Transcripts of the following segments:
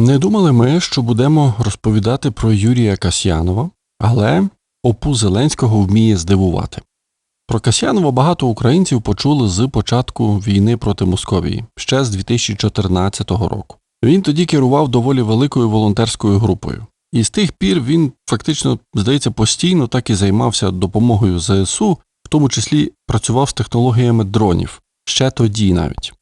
Не думали ми, що будемо розповідати про Юрія Касьянова, але опу Зеленського вміє здивувати. Про Касьянова багато українців почули з початку війни проти Московії ще з 2014 року. Він тоді керував доволі великою волонтерською групою. І з тих пір він фактично, здається, постійно так і займався допомогою ЗСУ, в тому числі працював з технологіями дронів, ще тоді навіть.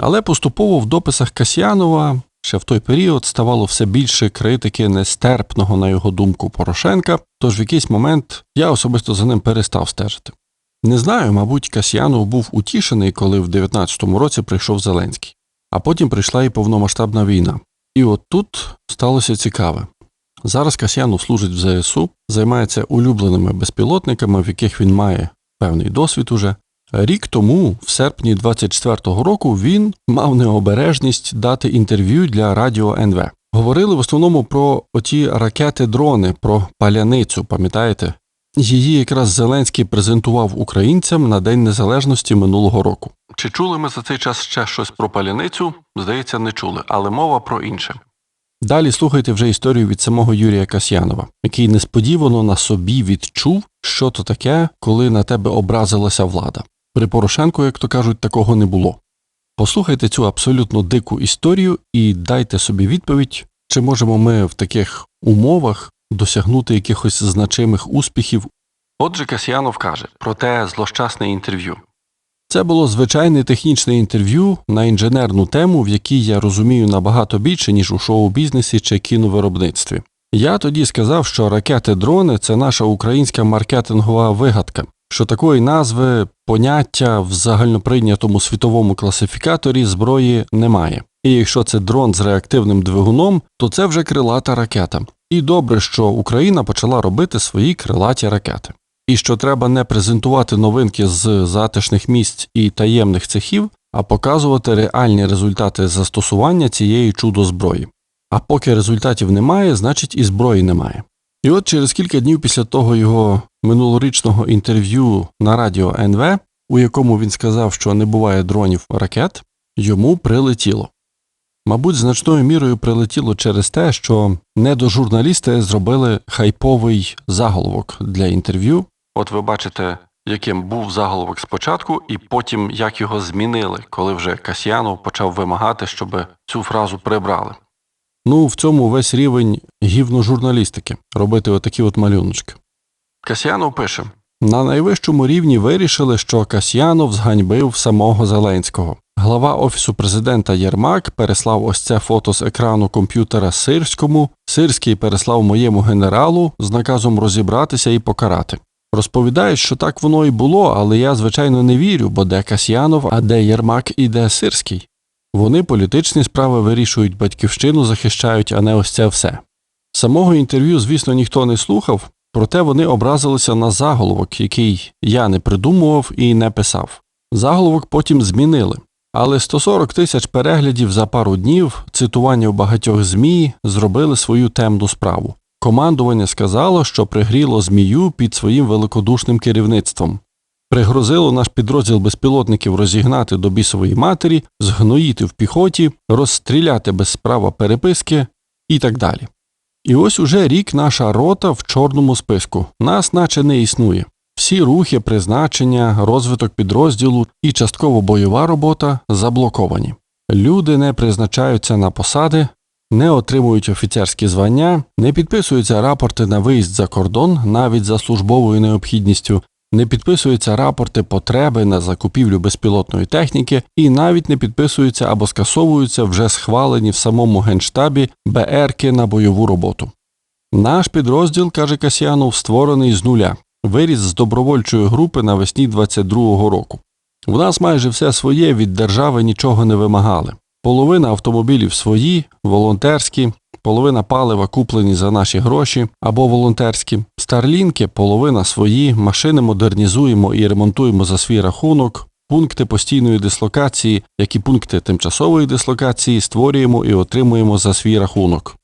Але поступово в дописах Касьянова ще в той період ставало все більше критики нестерпного, на його думку, Порошенка, тож в якийсь момент я особисто за ним перестав стежити. Не знаю, мабуть, Касьянов був утішений, коли в 19-му році прийшов Зеленський, а потім прийшла і повномасштабна війна. І от тут сталося цікаве. Зараз Касьянов служить в ЗСУ, займається улюбленими безпілотниками, в яких він має певний досвід уже. Рік тому, в серпні 24-го року, він мав необережність дати інтерв'ю для радіо НВ. Говорили в основному про оті ракети-дрони, про паляницю, пам'ятаєте? Її якраз Зеленський презентував українцям на День Незалежності минулого року. Чи чули ми за цей час ще щось про паляницю? Здається, не чули, але мова про інше. Далі слухайте вже історію від самого Юрія Касьянова, який несподівано на собі відчув, що то таке, коли на тебе образилася влада. При Порошенку, як то кажуть, такого не було. Послухайте цю абсолютно дику історію і дайте собі відповідь, чи можемо ми в таких умовах досягнути якихось значимих успіхів. Отже, Касьянов каже про те злощасне інтерв'ю. Це було звичайне технічне інтерв'ю на інженерну тему, в якій я розумію набагато більше, ніж у шоу-бізнесі чи кіновиробництві. Я тоді сказав, що ракети-дрони це наша українська маркетингова вигадка, що такої назви поняття в загальноприйнятому світовому класифікаторі зброї немає. І якщо це дрон з реактивним двигуном, то це вже крилата ракета. І добре, що Україна почала робити свої крилаті ракети. І що треба не презентувати новинки з затишних місць і таємних цехів, а показувати реальні результати застосування цієї чудо зброї. А поки результатів немає, значить і зброї немає. І от через кілька днів після того його минулорічного інтерв'ю на радіо НВ, у якому він сказав, що не буває дронів ракет, йому прилетіло. Мабуть, значною мірою прилетіло через те, що недожурналісти зробили хайповий заголовок для інтерв'ю. От ви бачите, яким був заголовок спочатку, і потім як його змінили, коли вже Касьянов почав вимагати, щоб цю фразу прибрали. Ну, в цьому весь рівень гівножурналістики робити отакі от малюночки. Касьянов пише: на найвищому рівні вирішили, що Касьянов зганьбив самого Зеленського. Глава офісу президента Єрмак переслав ось це фото з екрану комп'ютера Сирському. Сирський переслав моєму генералу з наказом розібратися і покарати. Розповідають, що так воно і було, але я, звичайно, не вірю, бо де Касьянов, а де Єрмак і де Сирський. Вони політичні справи вирішують, батьківщину захищають, а не ось це все. Самого інтерв'ю, звісно, ніхто не слухав, проте вони образилися на заголовок, який я не придумував і не писав. Заголовок потім змінили. Але 140 тисяч переглядів за пару днів, цитування в багатьох ЗМІ зробили свою темну справу. Командування сказало, що пригріло змію під своїм великодушним керівництвом, пригрозило наш підрозділ безпілотників розігнати до бісової матері, згноїти в піхоті, розстріляти без права переписки і так далі. І ось уже рік наша рота в чорному списку, нас наче не існує. Всі рухи, призначення, розвиток підрозділу і частково бойова робота заблоковані. Люди не призначаються на посади, не отримують офіцерські звання, не підписуються рапорти на виїзд за кордон навіть за службовою необхідністю, не підписуються рапорти потреби на закупівлю безпілотної техніки і навіть не підписуються або скасовуються вже схвалені в самому генштабі БРки на бойову роботу. Наш підрозділ, каже Касьянов, створений з нуля, виріс з добровольчої групи навесні 22-го року. В нас майже все своє від держави нічого не вимагали. Половина автомобілів свої, волонтерські, половина палива куплені за наші гроші або волонтерські, старлінки, половина свої, машини модернізуємо і ремонтуємо за свій рахунок, пункти постійної дислокації, як і пункти тимчасової дислокації створюємо і отримуємо за свій рахунок.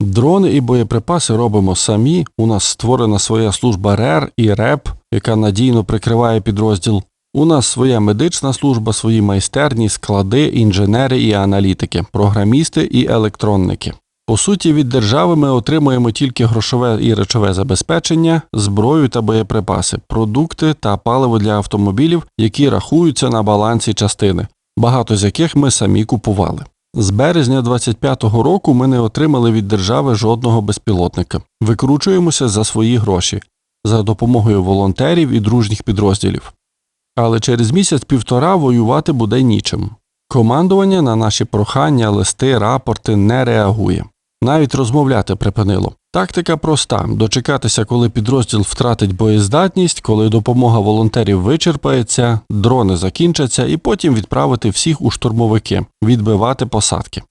Дрони і боєприпаси робимо самі. У нас створена своя служба РЕР і РЕП, яка надійно прикриває підрозділ. У нас своя медична служба, свої майстерні, склади, інженери і аналітики, програмісти і електронники. По суті, від держави ми отримуємо тільки грошове і речове забезпечення, зброю та боєприпаси, продукти та паливо для автомобілів, які рахуються на балансі частини, багато з яких ми самі купували. З березня 25-го року ми не отримали від держави жодного безпілотника. Викручуємося за свої гроші за допомогою волонтерів і дружніх підрозділів. Але через місяць-півтора воювати буде нічим. Командування на наші прохання, листи, рапорти не реагує. Навіть розмовляти припинило. Тактика проста дочекатися, коли підрозділ втратить боєздатність, коли допомога волонтерів вичерпається, дрони закінчаться, і потім відправити всіх у штурмовики, відбивати посадки.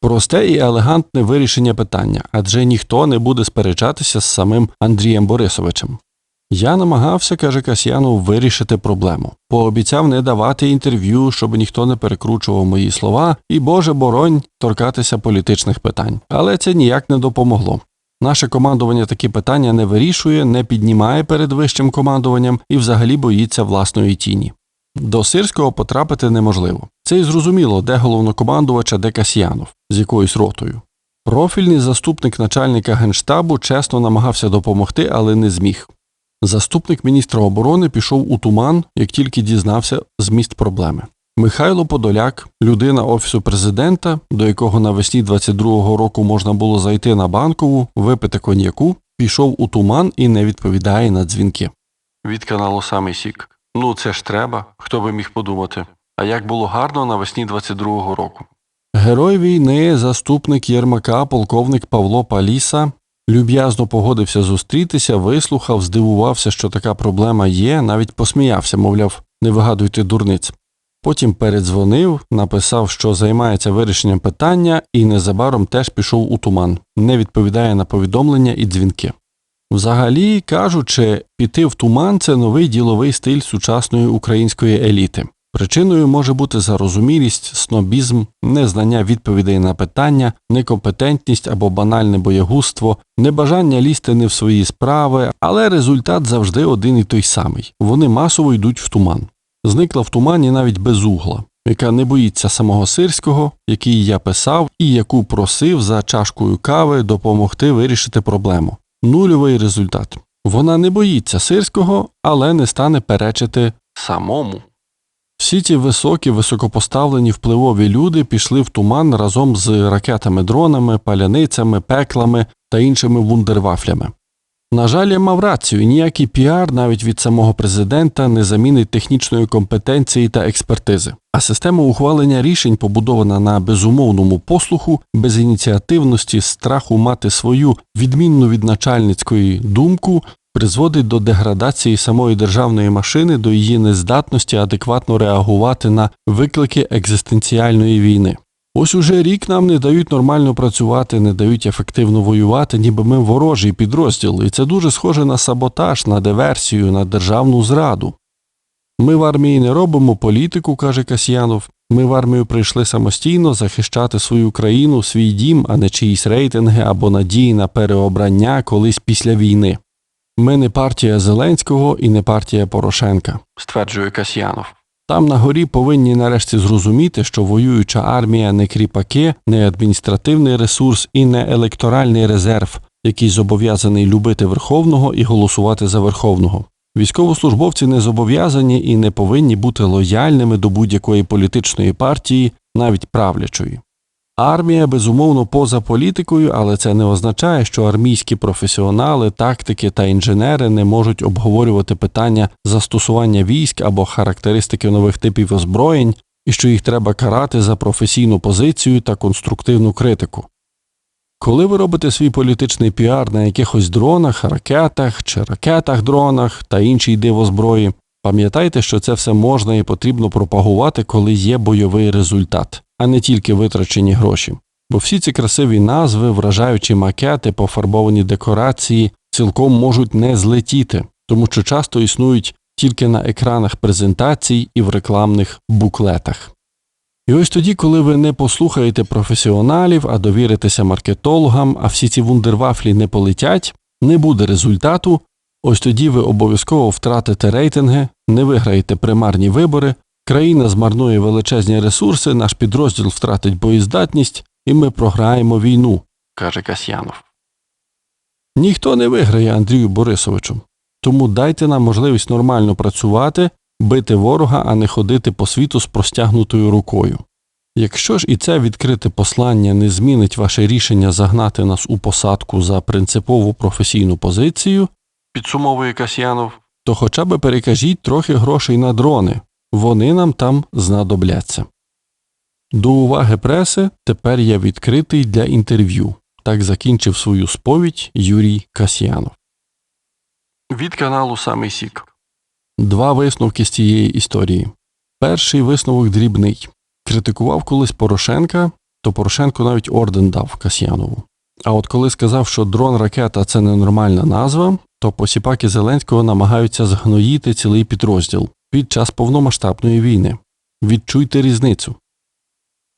Просте і елегантне вирішення питання, адже ніхто не буде сперечатися з самим Андрієм Борисовичем. Я намагався, каже Касьянов, вирішити проблему. Пообіцяв не давати інтерв'ю, щоб ніхто не перекручував мої слова, і, Боже боронь, торкатися політичних питань. Але це ніяк не допомогло. Наше командування такі питання не вирішує, не піднімає перед вищим командуванням і взагалі боїться власної тіні. До Сирського потрапити неможливо. Це й зрозуміло, де головнокомандувач, а де Касьянов з якоюсь ротою. Профільний заступник начальника генштабу чесно намагався допомогти, але не зміг. Заступник міністра оборони пішов у туман, як тільки дізнався зміст проблеми. Михайло Подоляк, людина офісу президента, до якого навесні 22-го року можна було зайти на банкову, випити коньяку, пішов у туман і не відповідає на дзвінки. Від каналу Самий Сік. Ну це ж треба, хто би міг подумати. А як було гарно навесні 22-го року. Герой війни, заступник Єрмака, полковник Павло Паліса, люб'язно погодився зустрітися, вислухав, здивувався, що така проблема є, навіть посміявся, мовляв, не вигадуйте дурниць. Потім передзвонив, написав, що займається вирішенням питання, і незабаром теж пішов у туман, не відповідає на повідомлення і дзвінки. Взагалі, кажучи, піти в туман це новий діловий стиль сучасної української еліти. Причиною може бути зарозумілість, снобізм, незнання відповідей на питання, некомпетентність або банальне боягузтво, небажання лізти не в свої справи, але результат завжди один і той самий вони масово йдуть в туман. Зникла в тумані навіть безугла, яка не боїться самого сирського, який я писав, і яку просив за чашкою кави допомогти вирішити проблему. Нульовий результат. Вона не боїться сирського, але не стане перечити самому. Всі ці високі, високопоставлені впливові люди пішли в туман разом з ракетами-дронами, паляницями, пеклами та іншими вундервафлями. На жаль, я мав рацію, ніякий піар навіть від самого президента не замінить технічної компетенції та експертизи. А система ухвалення рішень, побудована на безумовному послуху, безініціативності, страху мати свою відмінну від начальницької думку, призводить до деградації самої державної машини, до її нездатності адекватно реагувати на виклики екзистенціальної війни. Ось уже рік нам не дають нормально працювати, не дають ефективно воювати, ніби ми ворожий підрозділ, і це дуже схоже на саботаж, на диверсію, на державну зраду. Ми в армії не робимо політику, каже Касьянов. Ми в армію прийшли самостійно захищати свою країну, свій дім, а не чиїсь рейтинги або надії на переобрання колись після війни. Ми не партія Зеленського і не партія Порошенка, стверджує Касьянов. Там на горі повинні нарешті зрозуміти, що воююча армія не кріпаки, не адміністративний ресурс і не електоральний резерв, який зобов'язаний любити верховного і голосувати за верховного. Військовослужбовці не зобов'язані і не повинні бути лояльними до будь-якої політичної партії, навіть правлячої. Армія безумовно поза політикою, але це не означає, що армійські професіонали, тактики та інженери не можуть обговорювати питання застосування військ або характеристики нових типів озброєнь, і що їх треба карати за професійну позицію та конструктивну критику. Коли ви робите свій політичний піар на якихось дронах, ракетах чи ракетах-дронах та іншій дивозброї, пам'ятайте, що це все можна і потрібно пропагувати, коли є бойовий результат а не тільки витрачені гроші. Бо всі ці красиві назви, вражаючі макети, пофарбовані декорації цілком можуть не злетіти, тому що часто існують тільки на екранах презентацій і в рекламних буклетах. І ось тоді, коли ви не послухаєте професіоналів, а довіритеся маркетологам, а всі ці вундервафлі не полетять, не буде результату, ось тоді ви обов'язково втратите рейтинги, не виграєте примарні вибори, країна змарнує величезні ресурси, наш підрозділ втратить боєздатність, і ми програємо війну, каже Касьянов. Ніхто не виграє Андрію Борисовичу, тому дайте нам можливість нормально працювати, бити ворога, а не ходити по світу з простягнутою рукою. Якщо ж і це відкрите послання не змінить ваше рішення загнати нас у посадку за принципову професійну позицію, підсумовує Касьянов, то хоча б перекажіть трохи грошей на дрони, вони нам там знадобляться. До уваги преси тепер я відкритий для інтерв'ю. Так закінчив свою сповідь Юрій Касьянов. Від каналу Самий Сік. Два висновки з цієї історії. Перший висновок дрібний. Критикував колись Порошенка, то Порошенко навіть орден дав Касьянову. А от коли сказав, що дрон ракета це ненормальна назва, то посіпаки Зеленського намагаються згноїти цілий підрозділ під час повномасштабної війни. Відчуйте різницю.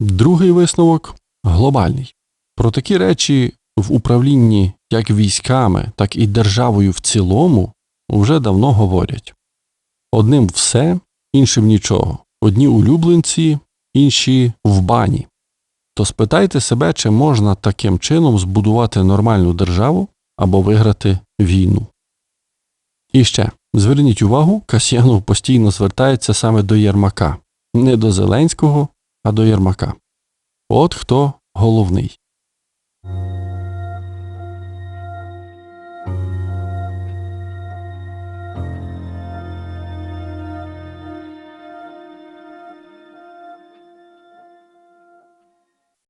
Другий висновок глобальний. Про такі речі в управлінні як військами, так і державою в цілому вже давно говорять. Одним все, іншим нічого. Одні улюбленці, інші в бані. То спитайте себе, чи можна таким чином збудувати нормальну державу або виграти війну. І ще зверніть увагу, Касьянов постійно звертається саме до Єрмака, не до Зеленського, а до Єрмака. От хто головний.